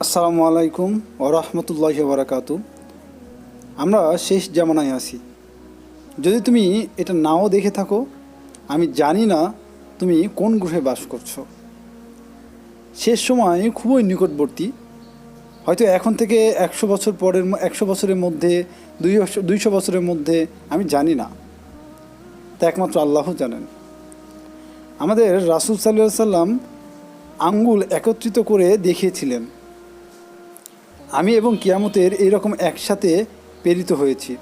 আসসালামু আলাইকুম ওরহমতুল্লাহ বারাকাতু আমরা শেষ জামানায় আছি। যদি তুমি এটা নাও দেখে থাকো, আমি জানি না তুমি কোন গ্রহে বাস করছ। শেষ সময় খুবই নিকটবর্তী। হয়তো এখন থেকে একশো বছর পরের একশো বছরের মধ্যে, দুই দুইশো বছরের মধ্যে, আমি জানি না। তা একমাত্র আল্লাহ জানেন। আমাদের রাসুল সাল্লাহ সাল্লাম আঙ্গুল একত্রিত করে দেখিয়েছিলেন। আমি এবং কিয়ামতের এইরকম একসাথে প্রেরিত হয়েছি।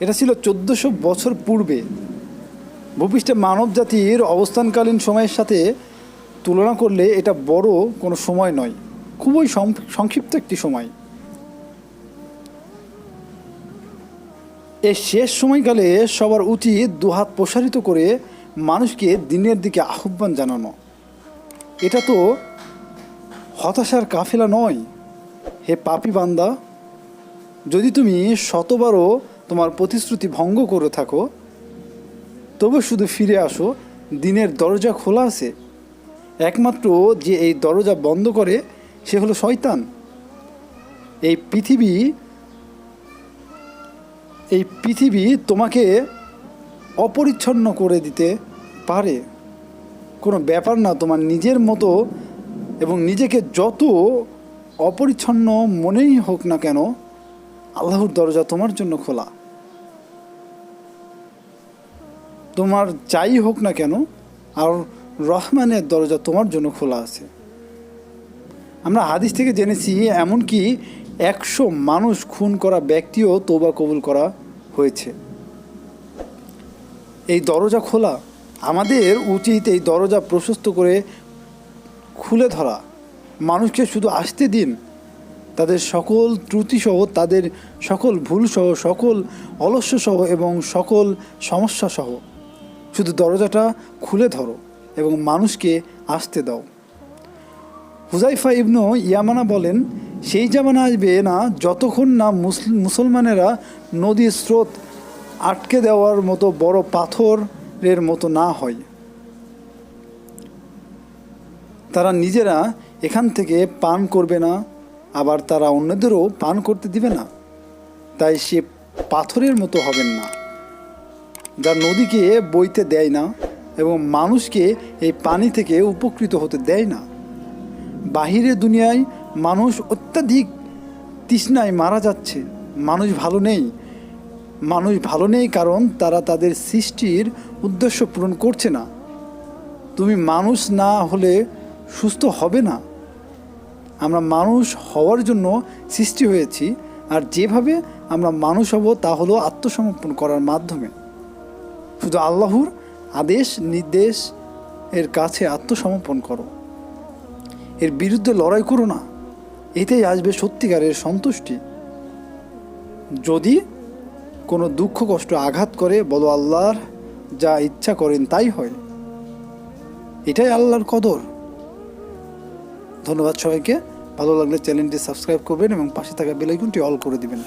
এটা ছিল চোদ্দোশো বছর পূর্বে। ভূপৃষ্ঠে মানব জাতির অবস্থানকালীন সময়ের সাথে তুলনা করলে এটা বড় কোনো সময় নয়, খুবই সংক্ষিপ্ত একটি সময়। এ শেষ সময়কালে সবার উচিত দুহাত প্রসারিত করে মানুষকে দিনের দিকে আহ্বান জানানো। এটা তো হতাশার কাফেলা নয়। হে পাপি বান্দা, যদি তুমি শতবারও তোমার প্রতিশ্রুতি ভঙ্গ করে থাকো, তবে শুধু ফিরে আসো, দিনের দরজা খোলা আছে। একমাত্র যে এই দরজা বন্ধ করে, সে হলো শয়তান। এই পৃথিবী এই পৃথিবী তোমাকে অপরিচ্ছন্ন করে দিতে পারে। কোনো ব্যাপার না, তোমার নিজের মতো এবং নিজেকে যত অপরিচ্ছন্ন মনেই হোক না কেন, আল্লাহর দরজা তোমার জন্য খোলা। তোমার যাই হোক না কেন, আর রহমানের দরজা তোমার জন্য খোলা আছে। আমরা হাদিস থেকে জেনেছি, এমনকি একশো মানুষ খুন করা ব্যক্তিও তোবা কবুল করা হয়েছে। এই দরজা খোলা আমাদের উচিত এই দরজা প্রশস্ত করে খুলে ধরা। মানুষকে শুধু আসতে দিন। তাদের সকল ত্রুটিসহ, তাদের সকল ভুলসহ, সকল অলস্যসহ এবং সকল সমস্যাসহ। শুধু দরজাটা খুলে ধরো এবং মানুষকে আসতে দাও। হুজাইফা ইবনু ইয়ামানা বলেন, সেই জামানা আসবে না যতক্ষণ না মুসলমানেরা নদীর স্রোত আটকে দেওয়ার মতো বড় পাথরের মতো না হয়। তারা নিজেরা এখান থেকে পান করবে না, আবার তারা অন্যদেরও পান করতে দিবে না। তাই সে পাথরের মতো হবেন না, যা নদীকে বইতে দেয় না এবং মানুষকে এই পানি থেকে উপকৃত হতে দেয় না। বাহিরে দুনিয়ায় মানুষ অত্যাধিক তৃষ্ণায় মারা যাচ্ছে। মানুষ ভালো নেই। মানুষ ভালো নেই কারণ তারা তাদের সৃষ্টির উদ্দেশ্য পূরণ করছে না। তুমি মানুষ না হলে সুস্থ হবে না। আমরা মানুষ হওয়ার জন্য সৃষ্টি হয়েছি আর যেভাবে আমরা মানুষ হব তা হলো আত্মসমর্পণ করার মাধ্যমে। শুধু আল্লাহর আদেশ, নির্দেশ এর কাছে আত্মসমর্পণ করো। এর বিরুদ্ধে লড়াই করো না। এতেই আসবে সত্যিকারের সন্তুষ্টি। যদি কোনো দুঃখ, কষ্ট আঘাত করে, বলো আল্লাহর যা ইচ্ছা করেন তাই হয়। এটাই আল্লাহর কদর। ধন্যবাদ সবাইকে। ভালো লাগলে চ্যানেলটি সাবস্ক্রাইব করবেন এবং পাশে থাকা বেলাইকনটি অল করে দিবেন।